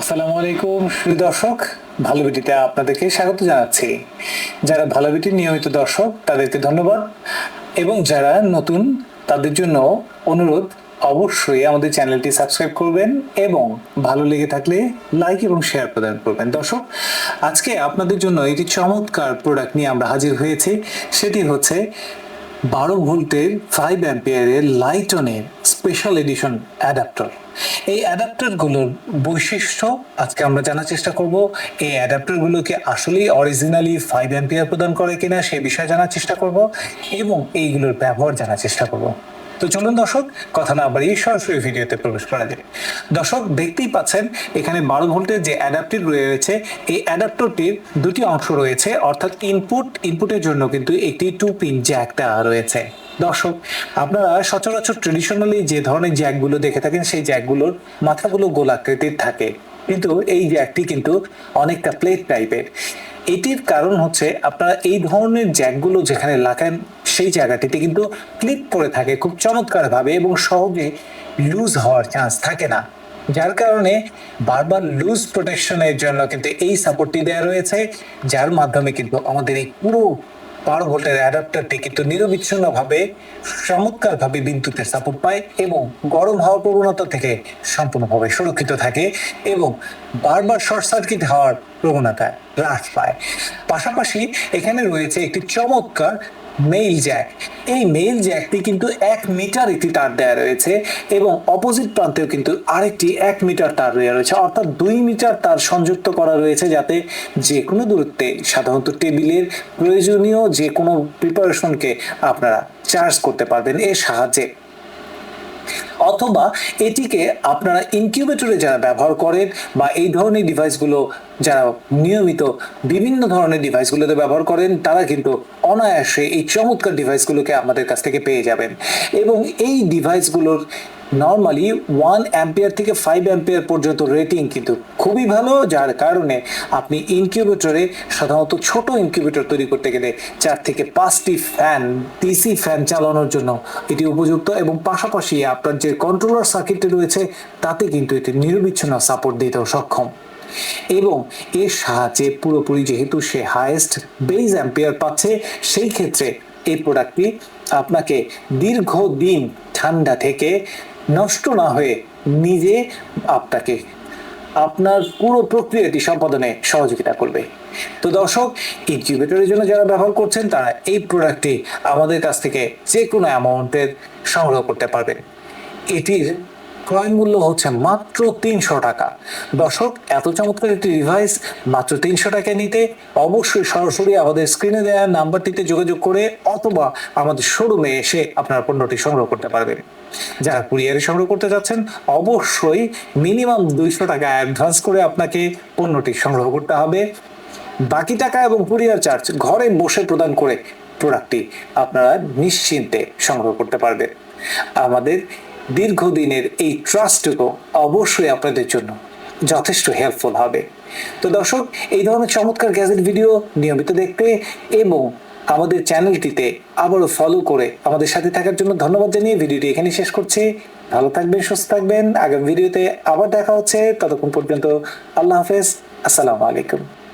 আসসালামু আলাইকুম, সুপ্রিয় দর্শক। ভালো বিটিতে আপনাদেরকে স্বাগত জানাচ্ছি। যারা ভালো বিটির নিয়মিত দর্শক, তাদেরকে ধন্যবাদ। এবং যারা নতুন, তাদের জন্য অনুরোধ, অবশ্যই আমাদের চ্যানেলটি সাবস্ক্রাইব করবেন এবং ভালো লেগে থাকলে লাইক এবং শেয়ার প্রদান করবেন। দর্শক, আজকে আপনাদের জন্য একটি চমৎকার প্রোডাক্ট নিয়ে আমরা হাজির হয়েছি। সেটি হচ্ছে বারো ভোল্টের ফাইভ অ্যাম্পিয়ারের লাইটনের স্পেশাল এডিশন অ্যাডাপ্টার এই অ্যাডাপ্টারগুলোর বৈশিষ্ট্য আজকে আমরা জানার চেষ্টা করব। এই অ্যাডাপ্টারগুলোকে আসলেই অরিজিনালি ফাইভ অ্যাম্পিয়ার প্রদান করে কিনা সে বিষয়ে জানার চেষ্টা করব এবং এইগুলোর ব্যবহার জানার চেষ্টা করব। তো চলুন দর্শক, কথা না বাড়িয়ে সরাসরি ভিডিওতে প্রবেশ করা যায় দর্শক, দেখতেই পাচ্ছেন, এখানে বারো ভোল্টের যে অ্যাডাপ্টার রয়েছে, এই অ্যাডাপ্টারটির দুটি অংশ রয়েছে, অর্থাৎ ইনপুট ইনপুটের জন্য কিন্তু একটি টু পিন জ্যাকটা রয়েছে। দর্শক, আপনারা সচরাচর ট্রেডিশনালি যে ধরনের জ্যাকগুলো দেখে থাকেন, সেই জ্যাকগুলোর মাথাগুলো গোলাকৃতির থাকে। কিন্তু এই জ্যাকটি কিন্তু অনেকটা প্লেট টাইপের এটির কারণ হচ্ছে, আপনারা এই ধরনের জ্যাকগুলো যেখানে লাগান সেই জায়গাটিতে কিন্তু ক্লিপ করে থাকে খুব চমৎকারভাবে এবং সহজে লুজ হওয়ার চান্স থাকে না। যার কারণে বারবার লুজ প্রোটেকশনের জন্য কিন্তু এই সাপোর্টটি দেওয়া রয়েছে, যার মাধ্যমে কিন্তু আমাদের এই পুরো পাওয়ার ভোল্টের অ্যাডাপ্টারটি কিন্তু নিরবিচ্ছিন্নভাবে চমৎকারভাবে বিদ্যুতের সাপোর্ট পায় এবং গরম হওয়ার প্রবণতা থেকে সম্পূর্ণভাবে সুরক্ষিত থাকে এবং বারবার শর্ট সার্কিট হওয়ার প্রবণতা হ্রাস পায়। পাশাপাশি এখানে রয়েছে একটি চমৎকার মেইল জ্যাক এই মেইল জ্যাকটি কিন্তু এক মিটার একটি তার দেওয়া রয়েছে এবং অপোজিট প্রান্তেও কিন্তু আরেকটি এক মিটার তার রয়েছে। অর্থাৎ দুই মিটার তার সংযুক্ত করা রয়েছে যাতে যে কোনো দূরত্বে সাধারণত টেবিলের প্রয়োজনীয় যে কোনো প্রিপারেশনকে আপনারা চার্জ করতে পারবেন এর সাহায্যে। অথবা এটিকে আপনারা ইনকিউবেটরে যারা ব্যবহার করেন বা এই ধরনের ডিভাইসগুলো যারা নিয়মিত বিভিন্ন ধরনের ডিভাইসগুলোতে ব্যবহার করেন, তারা কিন্তু অনায়াসে এই চমৎকার ডিভাইসগুলোকে আমাদের কাছ থেকে পেয়ে যাবেন। এবং এই ডিভাইসগুলোর নর্মালি ওয়ান অ্যাম্পিয়ার থেকে ফাইভ অ্যাম্পিয়ার পর্যন্ত রেটিং কিন্তু খুবই ভালো, যার কারণে আপনি ইনকিউবেটরে সাধারণত ছোট ইনকিউবেটর তৈরি করতে গেলে চার থেকে পাঁচটি ফ্যান ডিসি ফ্যান চালানোর জন্য এটি উপযুক্ত এবং পাশাপাশি আপনার যে কন্ট্রোলার সার্কিটটি রয়েছে, তাতে কিন্তু এটি নিরবিচ্ছিন্ন সাপোর্ট দিতেও সক্ষম। এবং এর সাহায্যে পুরোপুরি যেহেতু সে হায়েস্ট বেজ অ্যাম্পিয়ার পাচ্ছে, সেই ক্ষেত্রে এই প্রোডাক্টটি আপনাকে দীর্ঘদিন ঠান্ডা থেকে নষ্ট না হয়ে নিজে আপনাকে আপনার পুরো প্রক্রিয়াটি সম্পাদনে সহযোগিতা করবে। তো দর্শক ইনকিউবেটরের জন্য যারা ব্যবহার করছেন, তারা এই প্রোডাক্টটি আমাদের কাছ থেকে যে কোনো অ্যামাউন্টের সংগ্রহ করতে পারবেন। এটির ক্রয় মূল্য হচ্ছে মাত্র তিনশো টাকা। দর্শক, এত চমৎকার একটি ডিভাইস মাত্র তিনশো টাকায় নিতে অবশ্যই সরাসরি আমাদের স্ক্রিনে দেওয়া নাম্বারটিতে যোগাযোগ করে অথবা আমাদের শোরুমে এসে আপনার পণ্যটি সংগ্রহ করতে পারবেন। যারা কুরিয়ারে সংগ্রহ করতে যাচ্ছেন, অবশ্যই মিনিমাম দুইশো টাকা অ্যাডভান্স করে আপনাকে পণ্যটি সংগ্রহ করতে হবে। বাকি টাকা এবং কুরিয়ার চার্জ ঘরে বসে প্রদান করে প্রোডাক্টটি আপনারা নিশ্চিন্তে সংগ্রহ করতে পারবেন। আমাদের দীর্ঘদিনের এই ট্রাস্টটুকু অবশ্যই আপনাদের জন্য যথেষ্ট হেল্পফুল হবে। তো দর্শক, এই ধরনের চমৎকার গ্যাজেট ভিডিও নিয়মিত দেখতে এবং আমাদের চ্যানেলটিতে আবারও ফলো করে আমাদের সাথে থাকার জন্য ধন্যবাদ জানিয়ে ভিডিওটি এখানে শেষ করছি। ভালো থাকবেন, সুস্থ থাকবেন। আগামী ভিডিওতে আবার দেখা হচ্ছে। ততক্ষণ পর্যন্ত আল্লাহ হাফেজ। আসসালামু আলাইকুম।